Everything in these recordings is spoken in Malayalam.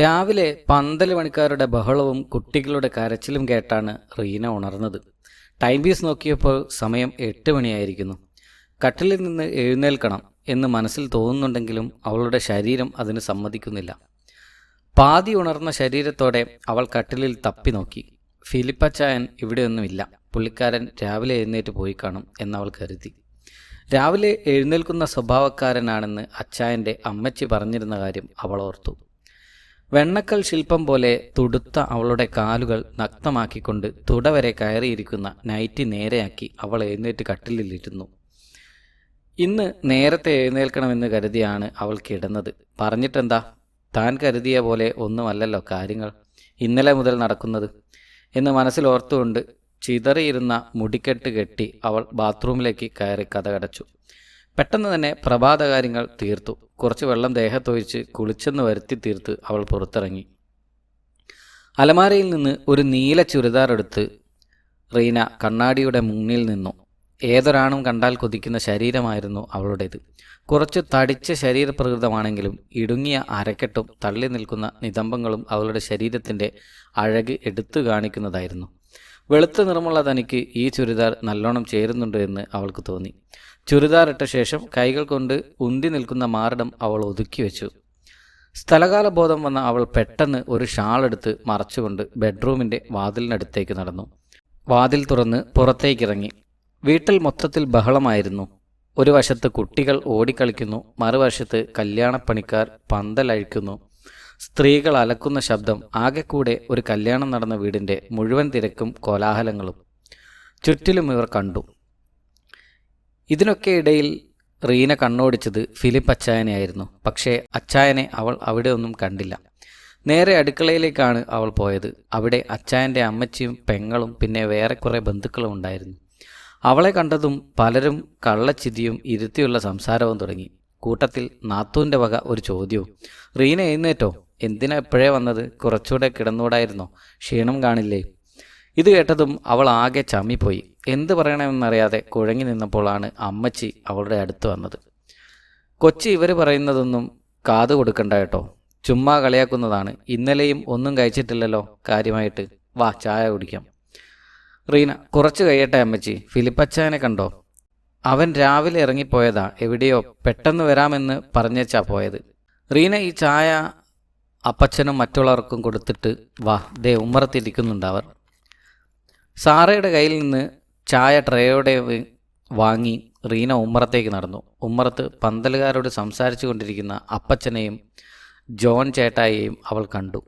രാവിലെ പന്തൽ പണിക്കാരുടെ ബഹളവും കുട്ടികളുടെ കരച്ചിലും കേട്ടാണ് റീന ഉണർന്നത്. ടൈം പീസ് നോക്കിയപ്പോൾ സമയം എട്ട് മണിയായിരിക്കുന്നു. കട്ടിലിൽ നിന്ന് എഴുന്നേൽക്കണം എന്ന് മനസ്സിൽ തോന്നുന്നുണ്ടെങ്കിലും അവളുടെ ശരീരം അതിന് സമ്മതിക്കുന്നില്ല. പാതി ഉണർന്ന ശരീരത്തോടെ അവൾ കട്ടിലിൽ തപ്പി നോക്കി. ഫിലിപ്പച്ചായൻ ഇവിടെയൊന്നുമില്ല. പുള്ളിക്കാരൻ രാവിലെ എഴുന്നേറ്റ് പോയി കാണും എന്നവൾ കരുതി. രാവിലെ എഴുന്നേൽക്കുന്ന സ്വഭാവക്കാരനാണെന്ന് അച്ചായന്റെ അമ്മച്ചി പറഞ്ഞിരുന്ന കാര്യം അവൾ ഓർത്തു. വെണ്ണക്കൽ ശില്പം പോലെ തുടുത്ത അവളുടെ കാലുകൾ നഗ്നമാക്കിക്കൊണ്ട് തുടവരെ കയറിയിരിക്കുന്ന നൈറ്റി നേരെയാക്കി അവൾ എഴുന്നേറ്റ് കട്ടിലിലിരുന്നു. ഇന്ന് നേരത്തെ എഴുന്നേൽക്കണമെന്ന് കരുതിയാണ് അവൾ കിടന്നത്. പറഞ്ഞിട്ടെന്താ? താൻ കരുതിയ പോലെ ഒന്നുമല്ലല്ലോ കാര്യങ്ങൾ. ഇന്നലെ മുതൽ നടക്കുന്നത്. എന്ന് മനസ്സിലോർത്തുകൊണ്ട് ചിതറിയിരുന്ന മുടിക്കെട്ട് കെട്ടി അവൾ ബാത്റൂമിലേക്ക് കയറി കഥകടച്ചു പെട്ടെന്ന് തന്നെ പ്രഭാതകാര്യങ്ങൾ തീർത്തു. കുറച്ച് വെള്ളം ദേഹത്തൊഴിച്ച് കുളിച്ചെന്ന് വരുത്തി തീർത്ത് അവൾ പുറത്തിറങ്ങി. അലമാരയിൽ നിന്ന് ഒരു നീല ചുരിദാർ എടുത്ത് റീന കണ്ണാടിയുടെ മുന്നിൽ നിന്നു. ഏതൊരാണും കണ്ടാൽ കൊതിക്കുന്ന ശരീരമായിരുന്നു അവളുടേത്. കുറച്ച് തടിച്ച ശരീരപ്രകൃതമാണെങ്കിലും ഇടുങ്ങിയ അരക്കെട്ടും തള്ളി നിൽക്കുന്ന നിതംബങ്ങളും അവളുടെ ശരീരത്തിന്റെ അഴക് എടുത്തു കാണിക്കുന്നതായിരുന്നു. വെളുത്ത നിറമുള്ള തനിക്ക് ഈ ചുരിദാർ നല്ലോണം ചേരുന്നുണ്ട് എന്ന് അവൾക്ക് തോന്നി. ചുരിദാർ ഇട്ട ശേഷം കൈകൾ കൊണ്ട് ഉന്തി നിൽക്കുന്ന മാറിടം അവൾ ഒതുക്കി വെച്ചു. സ്ഥലകാല ബോധം വന്ന അവൾ പെട്ടെന്ന് ഒരു ഷാൾ എടുത്ത് മറച്ചുകൊണ്ട് ബെഡ്റൂമിന്റെ വാതിലിനടുത്തേക്ക് നടന്നു. വാതിൽ തുറന്ന് പുറത്തേക്കിറങ്ങി വീട്ടിൽ മൊത്തത്തിൽ ബഹളമായിരുന്നു. ഒരു വശത്ത് കുട്ടികൾ ഓടിക്കളിക്കുന്നു മറുവശത്ത് കല്യാണപ്പണിക്കാർ പന്തലഴിക്കുന്നു. സ്ത്രീകൾ അലക്കുന്ന ശബ്ദം ആകെക്കൂടെ ഒരു കല്യാണം നടന്ന വീടിന്റെ മുഴുവൻ തിരക്കും കോലാഹലങ്ങളും. ചുറ്റിലും ഇവർ കണ്ടു. ഇതിനൊക്കെ ഇടയിൽ റീന കണ്ണോടിച്ചത് ഫിലിപ്പ് അച്ചായനെയായിരുന്നു പക്ഷേ അച്ചായനെ അവൾ അവിടെ ഒന്നും കണ്ടില്ല. നേരെ അടുക്കളയിലേക്കാണ് അവൾ പോയത്. അവിടെ അച്ചായന്റെ അമ്മച്ചിയും പെങ്ങളും പിന്നെ വേറെ കുറേ ബന്ധുക്കളും ഉണ്ടായിരുന്നു. അവളെ കണ്ടതും പലരും കള്ളച്ചിതിയും ഇരുത്തിയുള്ള സംസാരവും തുടങ്ങി. കൂട്ടത്തിൽ നാത്തൂന്റെ വക ഒരു ചോദ്യവും റീന എഴുന്നേറ്റോ? എന്തിനാ എപ്പോഴേ വന്നത്? കുറച്ചുകൂടെ കിടന്നുകൂടായിരുന്നോ ക്ഷീണം കാണില്ലേ? ഇത് കേട്ടതും അവൾ ആകെ ചമ്മിപ്പോയി. എന്ത് പറയണമെന്നറിയാതെ കുഴങ്ങി നിന്നപ്പോഴാണ് അമ്മച്ചി അവളുടെ അടുത്ത് വന്നത്. കൊച്ചി ഇവർ പറയുന്നതൊന്നും കാതു കൊടുക്കണ്ട കേട്ടോ. ചുമ്മാ കളിയാക്കുന്നതാണ്. ഇന്നലെയും ഒന്നും കഴിച്ചിട്ടില്ലല്ലോ. കാര്യമായിട്ട് വാ ചായ കുടിക്കാം. റീന കുറച്ച് കഴിയട്ടെ അമ്മച്ചി. ഫിലിപ്പച്ചാനെ കണ്ടോ? അവൻ രാവിലെ ഇറങ്ങിപ്പോയതാ. എവിടെയോ പെട്ടെന്ന് വരാമെന്ന് പറഞ്ഞേച്ചാ പോയത്. റീന ഈ ചായ അപ്പച്ചനും മറ്റുള്ളവർക്കും കൊടുത്തിട്ട് വാ ദേ ഉമ്മറത്തിരിക്കുന്നുണ്ട് അവർ. സാറയുടെ കയ്യിൽ നിന്ന് ചായ ട്രേയോടെ വാങ്ങി റീന ഉമ്മറത്തേക്ക് നടന്നു. ഉമ്മറത്ത് പന്തലുകാരോട് സംസാരിച്ചു കൊണ്ടിരിക്കുന്ന അപ്പച്ചനെയും ജോൺ ചേട്ടായിയെയും അവൾ കണ്ടു.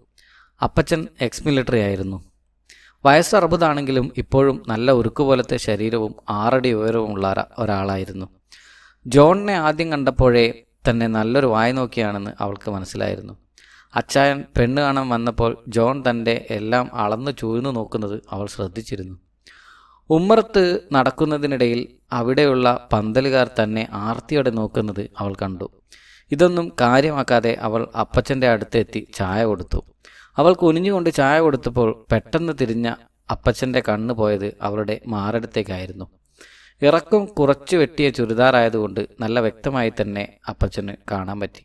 അപ്പച്ചൻ എക്സ് മിലിറ്ററി ആയിരുന്നു. വയസ്സ് അറുപതാണെങ്കിലും ഇപ്പോഴും നല്ല ഉരുക്കുപോലത്തെ ശരീരവും ആറടി ഉയരവും ഉള്ള ഒരാളായിരുന്നു. ജോണിനെ ആദ്യം കണ്ടപ്പോഴേ തന്നെ നല്ലൊരു വായ നോക്കിയാണെന്ന് അവൾക്ക് മനസ്സിലായിരുന്നു. അച്ചായൻ പെണ്ണ് കാണാൻ വന്നപ്പോൾ ജോൺ തന്റെ എല്ലാം അളന്നു ചൂഴ്ന്നു നോക്കുന്നത് അവൾ ശ്രദ്ധിച്ചിരുന്നു. ഉമ്മറത്ത് നടക്കുന്നതിനിടയിൽ അവിടെയുള്ള പന്തലുകാർ തന്നെ ആർത്തിയോടെ നോക്കുന്നത് അവൾ കണ്ടു. ഇതൊന്നും കാര്യമാക്കാതെ അവൾ അപ്പച്ചന്റെ അടുത്തെത്തി ചായ കൊടുത്തു. അവൾ കുനിഞ്ഞുകൊണ്ട് ചായ കൊടുത്തപ്പോൾ പെട്ടെന്ന് തിരിഞ്ഞ അപ്പച്ചന്റെ കണ്ണ് പോയത് അവളുടെ മാറടുത്തേക്കായിരുന്നു. ഇറക്കം കുറച്ച് വെട്ടിയ ചുരിദാറായതുകൊണ്ട് നല്ല വ്യക്തമായി തന്നെ അപ്പച്ചന് കാണാൻ പറ്റി.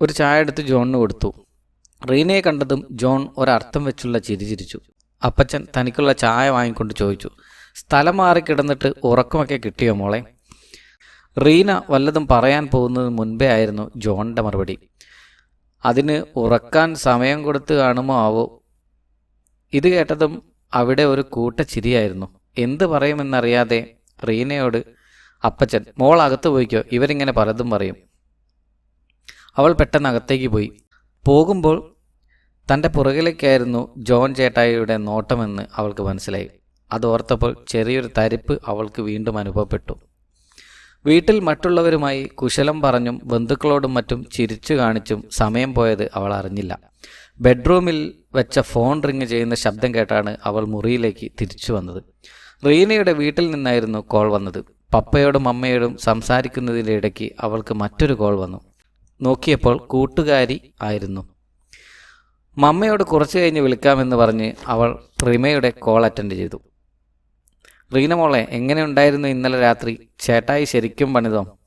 ഒരു ചായ എടുത്ത് ജോണിന് കൊടുത്തു. റീനയെ കണ്ടതും ജോൺ ഒരർത്ഥം വെച്ചുള്ള ചിരി ചിരിച്ചു. അപ്പച്ചൻ തനിക്കുള്ള ചായ വാങ്ങിക്കൊണ്ട് ചോദിച്ചു സ്ഥലം മാറി കിടന്നിട്ട് ഉറക്കമൊക്കെ കിട്ടിയോ മോളെ? റീന വല്ലതും പറയാൻ പോകുന്നതിന് മുൻപേ ആയിരുന്നു ജോണിന്റെ മറുപടി. അതിന് ഉറക്കാൻ സമയം കൊടുത്ത് കാണുമോ ആവോ? ഇത് കേട്ടതും അവിടെ ഒരു കൂട്ട ചിരിയായിരുന്നു. എന്ത് പറയുമെന്നറിയാതെ? റീനയോട് അപ്പച്ചൻ മോൾ അകത്ത് പോയിക്കോ ഇവരിങ്ങനെ പലതും പറയും. അവൾ പെട്ടെന്ന് അകത്തേക്ക് പോയി. പോകുമ്പോൾ തന്റെ പുറകിലേക്കായിരുന്നു ജോൺ ചേട്ടായിയുടെ നോട്ടമെന്ന് അവൾക്ക് മനസ്സിലായി. അതോർത്തപ്പോൾ ചെറിയൊരു തരിപ്പ് അവൾക്ക് വീണ്ടും അനുഭവപ്പെട്ടു. വീട്ടിൽ മറ്റുള്ളവരുമായി കുശലം പറഞ്ഞും ബന്ധുക്കളോടും മറ്റും ചിരിച്ചു കാണിച്ചും സമയം പോയത് അവൾ അറിഞ്ഞില്ല. ബെഡ്റൂമിൽ വെച്ച ഫോൺ റിങ് ചെയ്യുന്ന ശബ്ദം കേട്ടാണ് അവൾ മുറിയിലേക്ക് തിരിച്ചു വന്നത്. റീനയുടെ വീട്ടിൽ നിന്നായിരുന്നു കോൾ വന്നത്. പപ്പയോടും അമ്മയോടും സംസാരിക്കുന്നതിന്റെ ഇടയ്ക്ക് അവൾക്ക് മറ്റൊരു കോൾ വന്നു. നോക്കിയപ്പോൾ കൂട്ടുകാരി ആയിരുന്നു. മമ്മയോട് കുറച്ച് കഴിഞ്ഞ് വിളിക്കാമെന്ന് പറഞ്ഞ് അവൾ റിമയുടെ കോൾ അറ്റൻഡ് ചെയ്തു. റീന മോളെ എങ്ങനെ ഉണ്ടായിരുന്നു ഇന്നലെ രാത്രി? ചേട്ടായി ശരിക്കും പണിതോ?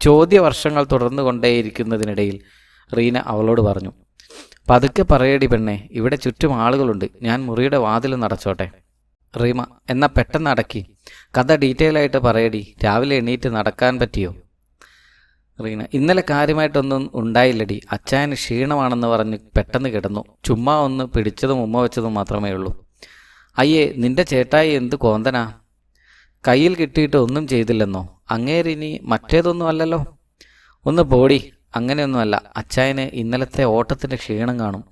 ചോദ്യവർഷങ്ങൾ തുടർന്നു കൊണ്ടേയിരിക്കുന്നതിനിടയിൽ റീന അവളോട് പറഞ്ഞു. പതുക്കെ പറയടി പെണ്ണെ ഇവിടെ ചുറ്റും ആളുകളുണ്ട്. ഞാൻ മുറിയുടെ വാതിൽ നടച്ചോട്ടെ. റീമ എന്നാ പെട്ടെന്ന് അടക്കി. കഥ ഡീറ്റെയിൽ ആയിട്ട് പറയടി. രാവിലെ എണീറ്റ് നടക്കാൻ പറ്റിയോ? റീന ഇന്നലെ കാര്യമായിട്ടൊന്നും ഉണ്ടായില്ലടി. അച്ചായന് ക്ഷീണമാണെന്ന് പറഞ്ഞ് പെട്ടെന്ന് കിടന്നു. ചുമ്മാ ഒന്ന് പിടിച്ചതും ഉമ്മ വെച്ചതും മാത്രമേ ഉള്ളൂ. അയ്യേ നിന്റെ ചേട്ടായി എന്ത് കോന്തനാ? കയ്യിൽ കിട്ടിയിട്ട് ഒന്നും ചെയ്തില്ലെന്നോ? അങ്ങേരിനി മറ്റേതൊന്നും അല്ലല്ലോ. ഒന്ന് പോടി അങ്ങനെയൊന്നുമല്ല. അച്ചായന് ഇന്നലത്തെ ഓട്ടത്തിന്റെ ക്ഷീണം കാണും.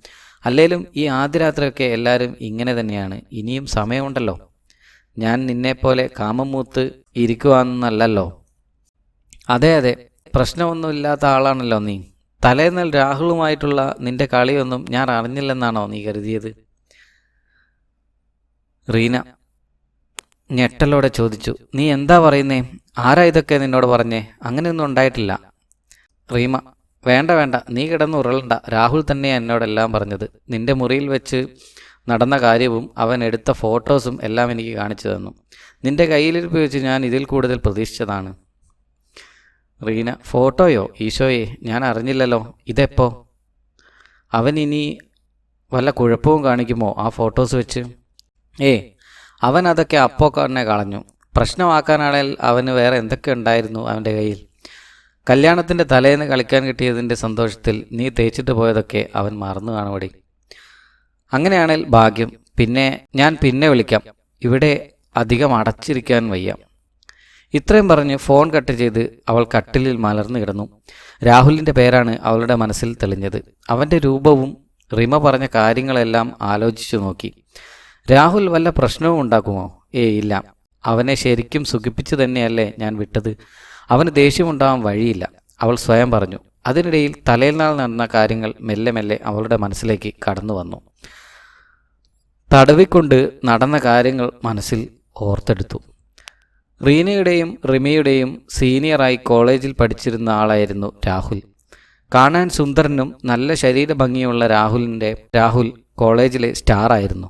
അല്ലേലും ഈ ആദ്യ രാത്രിയൊക്കെ എല്ലാവരും ഇങ്ങനെ തന്നെയാണ്. ഇനിയും സമയമുണ്ടല്ലോ. ഞാൻ നിന്നെപ്പോലെ കാമം മൂത്ത് ഇരിക്കുവാന്നല്ലല്ലോ. അതെ അതെ. പ്രശ്നമൊന്നുമില്ലാത്ത ആളാണല്ലോ നീ. തലേന്നൽ രാഹുലുമായിട്ടുള്ള നിന്റെ കളിയൊന്നും ഞാൻ അറിഞ്ഞില്ലെന്നാണോ നീ കരുതിയത്? റീന ഞെട്ടലോടെ ചോദിച്ചു. നീ എന്താ പറയുന്നേ? ആരാ ഇതൊക്കെ നിന്നോട് പറഞ്ഞേ? അങ്ങനെയൊന്നും ഉണ്ടായിട്ടില്ല. റീമ വേണ്ട വേണ്ട. നീ കിടന്ന് ഉരുളണ്ട രാഹുൽ തന്നെയാണ് എന്നോടെല്ലാം പറഞ്ഞത്. നിന്റെ മുറിയിൽ വെച്ച് നടന്ന കാര്യവും അവൻ എടുത്ത ഫോട്ടോസും എല്ലാം എനിക്ക് കാണിച്ചു തന്നു. നിന്റെ കയ്യിലിരിപ്പ് വെച്ച് ഞാൻ ഇതിൽ കൂടുതൽ പ്രതീക്ഷിച്ചതാണ്. റീന ഫോട്ടോയോ? ഈശോയെ ഞാൻ അറിഞ്ഞില്ലല്ലോ. ഇതെപ്പോ? അവൻ ഇനി വല്ല കുഴപ്പവും കാണിക്കുമോ ആ ഫോട്ടോസ് വെച്ച്? ഏ അവൻ അതൊക്കെ അപ്പോ തന്നെ കളഞ്ഞു. പ്രശ്നമാക്കാനാണെങ്കിൽ അവന് വേറെ എന്തൊക്കെ ഉണ്ടായിരുന്നു അവന്റെ കയ്യിൽ? കല്യാണത്തിന്റെ തലേന്ന് കളിക്കാൻ കിട്ടിയതിന്റെ സന്തോഷത്തിൽ നീ തേച്ചിട്ട് പോയതൊക്കെ അവൻ മറന്നു കാണുപടി അങ്ങനെയാണെങ്കിൽ ഭാഗ്യം. പിന്നെ ഞാൻ പിന്നെ വിളിക്കാം. ഇവിടെ അധികം അടച്ചിരിക്കാൻ വയ്യ. ഇത്രയും പറഞ്ഞ് ഫോൺ കട്ട് ചെയ്ത് അവൾ കട്ടിലിൽ മലർന്നു കിടന്നു. രാഹുലിന്റെ പേരാണ് അവളുടെ മനസ്സിൽ തെളിഞ്ഞത്. അവന്റെ രൂപവും റിമ പറഞ്ഞ കാര്യങ്ങളെല്ലാം ആലോചിച്ചു നോക്കി. രാഹുൽ വല്ല പ്രശ്നവും ഉണ്ടാക്കുമോ? ഏ ഇല്ല. അവനെ ശരിക്കും സുഖിപ്പിച്ചു തന്നെയല്ലേ ഞാൻ വിട്ടത്? അവന് ദേഷ്യമുണ്ടാവാൻ വഴിയില്ല. അവൾ സ്വയം പറഞ്ഞു. അതിനിടയിൽ തലയിൽ നാൾ നടന്ന കാര്യങ്ങൾ മെല്ലെ മെല്ലെ അവളുടെ മനസ്സിലേക്ക് കടന്നു വന്നു. തടവിക്കൊണ്ട് നടന്ന കാര്യങ്ങൾ മനസ്സിൽ ഓർത്തെടുത്തു. റീനയുടെയും റിമയുടെയും സീനിയറായി കോളേജിൽ പഠിച്ചിരുന്ന ആളായിരുന്നു രാഹുൽ. കാണാൻ സുന്ദരനും നല്ല ശരീരഭംഗിയുള്ള രാഹുലിന്റെ രാഹുൽ കോളേജിലെ സ്റ്റാറായിരുന്നു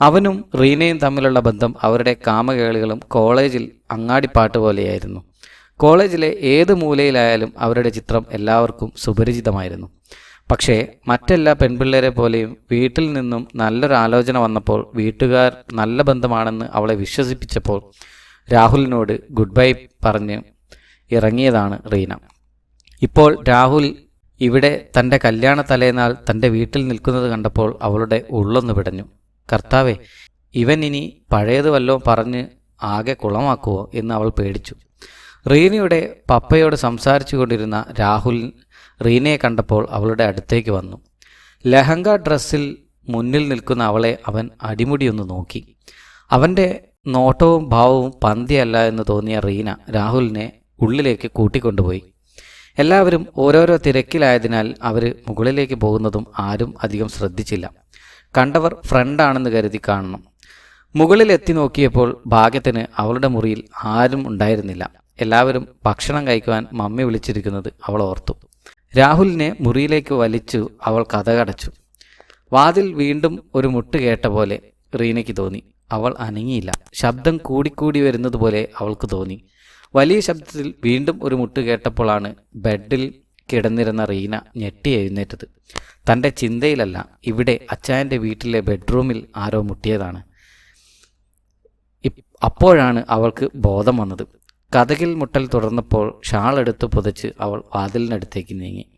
അവനും റീനയും തമ്മിലുള്ള ബന്ധം അവരുടെ കാമകേളികളും കോളേജിൽ അങ്ങാടിപ്പാട്ട് പോലെയായിരുന്നു. കോളേജിലെ ഏത് മൂലയിലായാലും അവരുടെ ചിത്രം എല്ലാവർക്കും സുപരിചിതമായിരുന്നു. പക്ഷേ മറ്റെല്ലാ പെൺപിള്ളേരെ പോലെയും വീട്ടിൽ നിന്നും നല്ലൊരു ആലോചന വന്നപ്പോൾ വീട്ടുകാർ നല്ല ബന്ധമാണെന്ന് അവളെ വിശ്വസിപ്പിച്ചപ്പോൾ രാഹുലിനോട് ഗുഡ് ബൈ പറഞ്ഞ് ഇറങ്ങിയതാണ് റീന. ഇപ്പോൾ രാഹുൽ ഇവിടെ തന്റെ കല്യാണ തലേനാൾ തന്റെ വീട്ടിൽ നിൽക്കുന്നത് കണ്ടപ്പോൾ അവളുടെ ഉള്ളൊന്ന് പിടഞ്ഞു. കർത്താവെ ഇവൻ ഇനി പഴയത് വല്ലതും പറഞ്ഞ് ആകെ കുളമാക്കുവോ? എന്ന് അവൾ പേടിച്ചു. റീനയുടെ പപ്പയോട് സംസാരിച്ചു കൊണ്ടിരുന്ന രാഹുൽ റീനയെ കണ്ടപ്പോൾ അവളുടെ അടുത്തേക്ക് വന്നു. ലഹങ്ക ഡ്രസ്സിൽ മുന്നിൽ നിൽക്കുന്ന അവളെ അവൻ അടിമുടിയൊന്ന് നോക്കി. അവന്റെ നോട്ടവും ഭാവവും പന്തിയല്ല എന്ന് തോന്നിയ റീന രാഹുലിനെ ഉള്ളിലേക്ക് കൂട്ടിക്കൊണ്ടുപോയി. എല്ലാവരും ഓരോരോ തിരക്കിലായതിനാൽ അവർ മുകളിലേക്ക് പോകുന്നതും ആരും അധികം ശ്രദ്ധിച്ചില്ല. കണ്ടവർ ഫ്രണ്ടാണെന്ന് കരുതി കാണണം. മുകളിൽ എത്തി നോക്കിയപ്പോൾ ഭാഗ്യത്തിന് അവളുടെ മുറിയിൽ ആരും ഉണ്ടായിരുന്നില്ല. എല്ലാവരും ഭക്ഷണം കഴിക്കുവാൻ മമ്മി വിളിച്ചിരിക്കുന്നത് അവൾ ഓർത്തു. രാഹുലിനെ മുറിയിലേക്ക് വലിച്ചു അവൾ കഥകടച്ചു വാതിൽ വീണ്ടും ഒരു മുട്ട് കേട്ട പോലെ റീനയ്ക്ക് തോന്നി. അവൾ അനങ്ങിയില്ല. ശബ്ദം കൂടിക്കൂടി വരുന്നത് പോലെ അവൾക്ക് തോന്നി. വലിയ ശബ്ദത്തിൽ വീണ്ടും ഒരു മുട്ട് കേട്ടപ്പോഴാണ് ബെഡിൽ കിടന്നിരുന്ന റീന ഞെട്ടി എഴുന്നേറ്റത്. തന്റെ ചിന്തയിലല്ല ഇവിടെ അച്ചായന്റെ വീട്ടിലെ ബെഡ്റൂമിൽ ആരോ മുട്ടിയതാണ്. അപ്പോഴാണ് അവൾക്ക് ബോധം വന്നത്. കഥകിൽ മുട്ടൽ തുടർന്നപ്പോൾ ഷാൾ എടുത്ത് പുതച്ച് അവൾ വാതിലിനടുത്തേക്ക് നീങ്ങി.